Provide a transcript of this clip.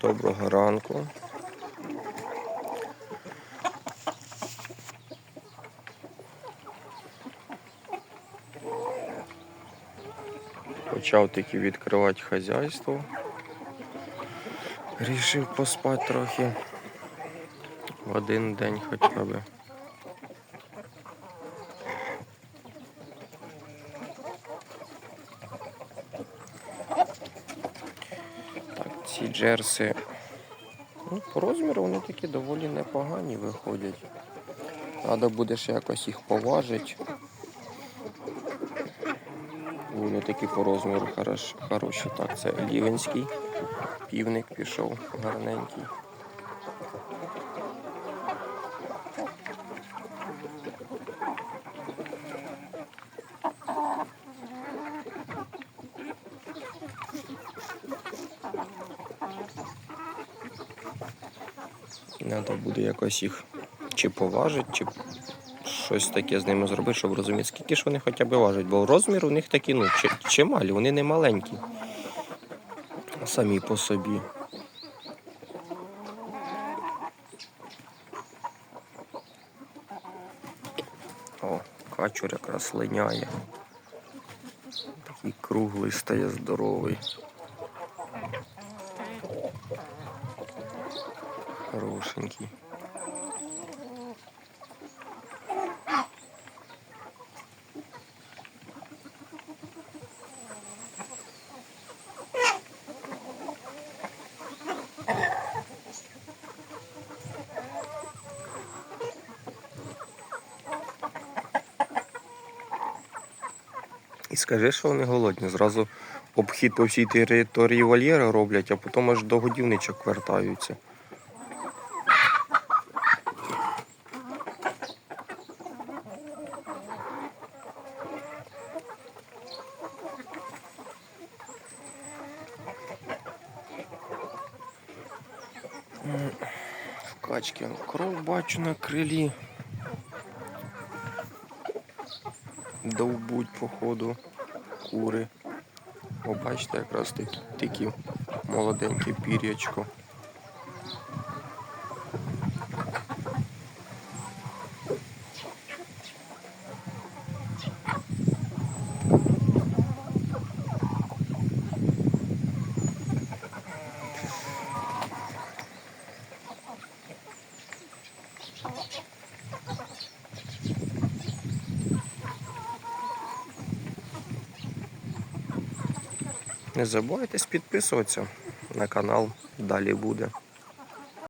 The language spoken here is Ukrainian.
Доброго ранку. Почав таки відкривати хазяйство. Рішив поспати трохи. В один день хоча б. Ці джерси. Ну, по розміру вони такі доволі непогані виходять. Треба буде ще якось їх поважити. Вони такі по розміру хорош, хороші. Так, це лівенський. Півник пішов гарненький. Треба буде якось їх чи поважити, чи щось таке з ними зробити, щоб розуміти, скільки ж вони хоча б важать, бо розмір у них такий, ну, чималі, вони не маленькі. Самі по собі. О, качур якраз линяє. Такий круглий стає здоровий. Хорошенький. І скажи, що вони голодні. Зразу обхід по всій території вольєра роблять, а потім аж до годівничок вертаються. Качки кров бачу на крилі. Довбуть, походу, кури. О, бачите, якраз такі, молоденьке молоденькі пір'ячко. Не забувайте підписуватися на канал. Далі буде.